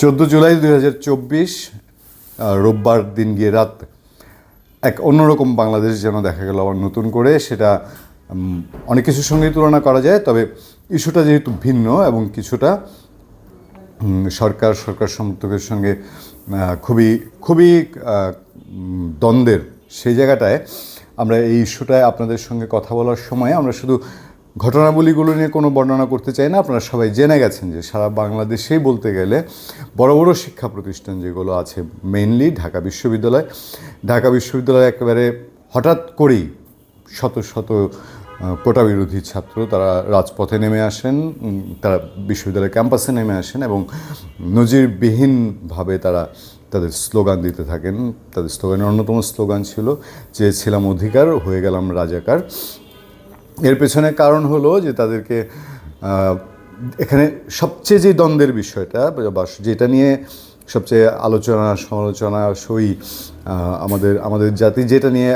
চোদ্দ জুলাই দুই হাজার চব্বিশ রোববার দিন গিয়ে রাত এক অন্যরকম বাংলাদেশ যেন দেখা গেল আবার নতুন করে, সেটা অনেক কিছুর সঙ্গেই তুলনা করা যায়, তবে ইস্যুটা যেহেতু ভিন্ন এবং কিছুটা সরকার সরকার সমর্থকের সঙ্গে খুবই খুবই দ্বন্দ্বের সেই জায়গাটায় আমরা এই ইস্যুটায় আপনাদের সঙ্গে কথা বলার সময় আমরা শুধু ঘটনাবলীগুলো নিয়ে কোনো বর্ণনা করতে চাই না। আপনারা সবাই জেনে গেছেন যে সারা বাংলাদেশেই বলতে গেলে বড় বড় শিক্ষা প্রতিষ্ঠান যেগুলো আছে মেইনলি ঢাকা বিশ্ববিদ্যালয় ঢাকা বিশ্ববিদ্যালয় একেবারে হঠাৎ করেই শত শত কোটা বিরোধী ছাত্র তারা রাজপথে নেমে আসেন তারা বিশ্ববিদ্যালয় ক্যাম্পাসে নেমে আসেন এবং নজিরবিহীনভাবে তারা তাদের স্লোগান দিতে থাকেন। তাদের স্লোগানের অন্যতম স্লোগান ছিল যে ছিলাম অধিকার, হয়ে গেলাম রাজাকার। এর পেছনে কারণ হলো যে তাদেরকে এখানে সবচেয়ে যে দ্বন্দ্বের বিষয়টা, বা যেটা নিয়ে সবচেয়ে আলোচনা, সমালোচনা, সই আমাদের আমাদের জাতি, যেটা নিয়ে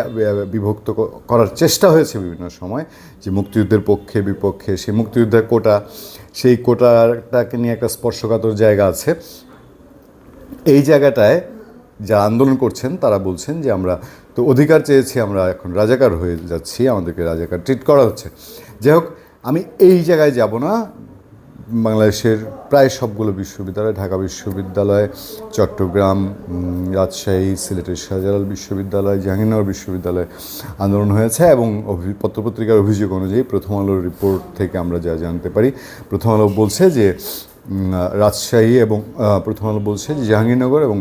বিভক্ত করার চেষ্টা হয়েছে বিভিন্ন সময়, যে মুক্তিযুদ্ধের পক্ষে, বিপক্ষে সেই মুক্তিযুদ্ধের কোটা, সেই কোটাটাকে নিয়ে একটা স্পর্শকাতর জায়গা আছে। এই জায়গাটায় যারা আন্দোলন করছেন, তারা বলছেন যে আমরা তো অধিকার চেয়েছি আমরা এখন, রাজাকার হয়ে যাচ্ছি, আমাদেরকে রাজাকার ট্রিট করা হচ্ছে। যাই হোক, আমি এই জায়গায় যাব না। বাংলাদেশের প্রায় সবগুলো বিশ্ববিদ্যালয়, ঢাকা বিশ্ববিদ্যালয়, চট্টগ্রাম রাজশাহী, সিলেটের শাহজালাল বিশ্ববিদ্যালয়, জাহাঙ্গীরনগর বিশ্ববিদ্যালয়ে আন্দোলন হয়েছে এবং পত্রপত্রিকার অভিযোগ অনুযায়ী প্রথম আলোর রিপোর্ট থেকে আমরা যা জানতে পারি, প্রথম আলো বলছে যে রাজশাহী এবং প্রথম আলো বলছে যে জাহাঙ্গীরনগর এবং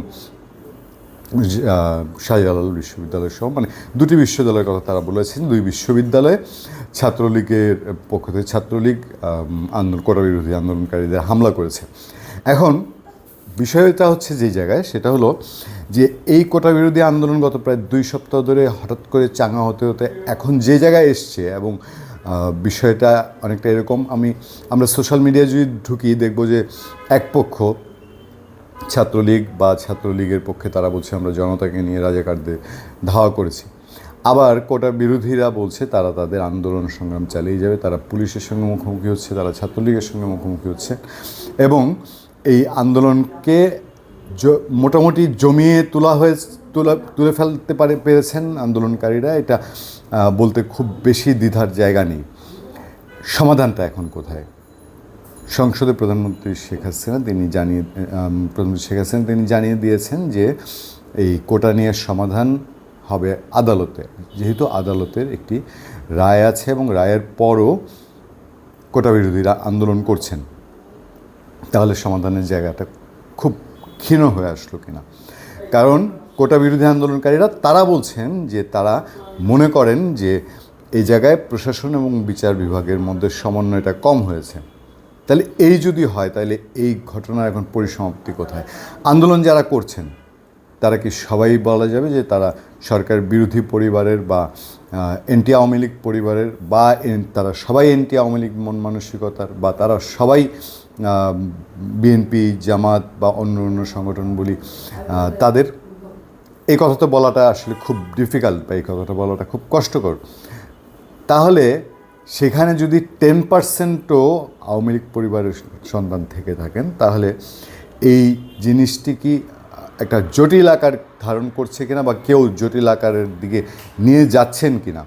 শাহজালাল বিশ্ববিদ্যালয় সহ মানে দুটি বিশ্ববিদ্যালয়ের কথা তারা বলেছেন। দুই বিশ্ববিদ্যালয়ে ছাত্রলীগের পক্ষ থেকে ছাত্রলীগ আন্দোলন কোটা বিরোধী আন্দোলনকারীদের হামলা করেছে। এখন বিষয়টা হচ্ছে যে জায়গায়, সেটা হলো যে এই কোটা বিরোধী আন্দোলন গত প্রায় দুই সপ্তাহ ধরে হঠাৎ করে চাঙা হতে হতে এখন যে জায়গায় এসছে এবং বিষয়টা অনেকটা এরকম, আমি, আমরা সোশ্যাল মিডিয়ায় যদি ঢুকি দেখব যে এক পক্ষ ছাত্রলীগ বা ছাত্রলীগের পক্ষে তারা বলছে, আমরা জনতাকে নিয়ে রাজাকারদের ধাওয়া করেছি। আবার কোটা বিরোধীরা বলছে, তারা তাদের আন্দোলন সংগ্রাম চালিয়ে যাবে, তারা পুলিশের সঙ্গে মুখোমুখি হচ্ছে, তারা ছাত্রলীগের সঙ্গে মুখোমুখি হচ্ছে। এবং এই আন্দোলনকে মোটামুটি জমিয়ে তোলা হয়ে, তোলা, তুলে ফেলতে পারে, পেরেছেন আন্দোলনকারীরা। এটা বলতে খুব বেশি দ্বিধার জায়গা নেই। সমাধানটা এখন কোথায়? সংসদে প্রধানমন্ত্রী শেখ হাসিনা, তিনি জানিয়ে প্রধানমন্ত্রী শেখ হাসিনা, তিনি জানিয়ে দিয়েছেন যে এই কোটা নিয়ে সমাধান হবে আদালতে। যেহেতু আদালতের একটি রায় আছে এবং রায়ের পরও কোটা বিরোধীরা আন্দোলন করছেন, তাহলে সমাধানের জায়গাটা খুব ক্ষীণ হয়ে আসলো কিনা। কারণ কোটা বিরোধী আন্দোলনকারীরা, তারা বলছেন যে তারা মনে করেন যে এই জায়গায় প্রশাসন এবং বিচার বিভাগের মধ্যে সমন্বয়টা কম হয়েছে। তাহলে এই যদি হয়, তাহলে এই ঘটনার এখন পরিসমাপ্তি কোথায়? আন্দোলন যারা করছেন, তারা কি সবাই বলা যাবে যে তারা সরকার বিরোধী পরিবারের বা এনটি আওয়ামী লীগ পরিবারের বা তারা সবাই এনটি আওয়ামী লীগ মন মানসিকতার বা তারা সবাই বিএনপি, জামাত বা অন্য অন্য সংগঠন বলি তাদের এই কথাটা বলাটা আসলে খুব ডিফিকাল্ট বা এই কথাটা বলাটা খুব কষ্টকর। তাহলে সেখানে যদি টেন পার্সেন্টও আওয়ামী লীগ পরিবারের সন্তান থেকে থাকেন, তাহলে এই জিনিসটি কি একটা জটিল আকার ধারণ করছে কিনা বা কেউ জটিল আকারের দিকে নিয়ে যাচ্ছেন কিনা?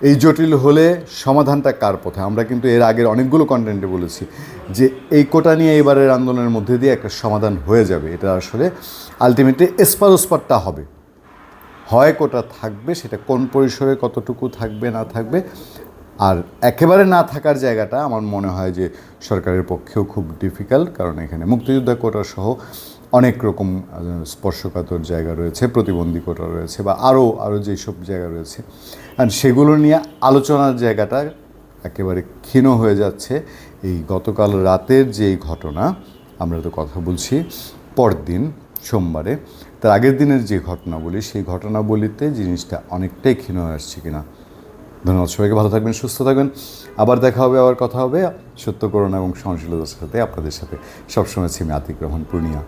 এই জটিল হলে সমাধানটা কার পথে? আমরা কিন্তু এর আগের অনেকগুলো কন্টেন্টে বলেছি যে এই কোটা নিয়ে এবারের আন্দোলনের মধ্যে দিয়ে একটা সমাধান হয়ে যাবে। এটা আসলে আলটিমেটলি এসপার ওসপারটা হবে। হয় কোটা থাকবে, সেটা কোন পরিসরে কতটুকু থাকবে, না থাকবে আর একেবারে না থাকার জায়গাটা আমার মনে হয় যে সরকারের পক্ষেও খুব ডিফিকাল্ট কারণ এখানে মুক্তিযোদ্ধা কোটা সহ অনেক রকম স্পর্শকাতর জায়গা রয়েছে, প্রতিবন্ধী কোটা রয়েছে বা আরও আরও যেসব জায়গা রয়েছে। আর সেগুলো নিয়ে আলোচনার জায়গাটা একেবারে ক্ষীণ হয়ে যাচ্ছে। এই গতকাল রাতের যে ঘটনা, আমরা তো কথা বলছি পরদিন সোমবারে, তার আগের দিনের যে ঘটনাবলী, সেই ঘটনাবলিতে জিনিসটা অনেকটাই ক্ষীণ হয়ে আসছে কিনা ধন্যবাদ সবাইকে, ভালো থাকবেন, সুস্থ থাকবেন। আবার দেখা হবে, আবার কথা হবে। সত্য করোনা এবং সহনশীলতার সাথে আপনাদের সাথে সবসময় ছিমি আতিক রহমান পূর্ণিয়া।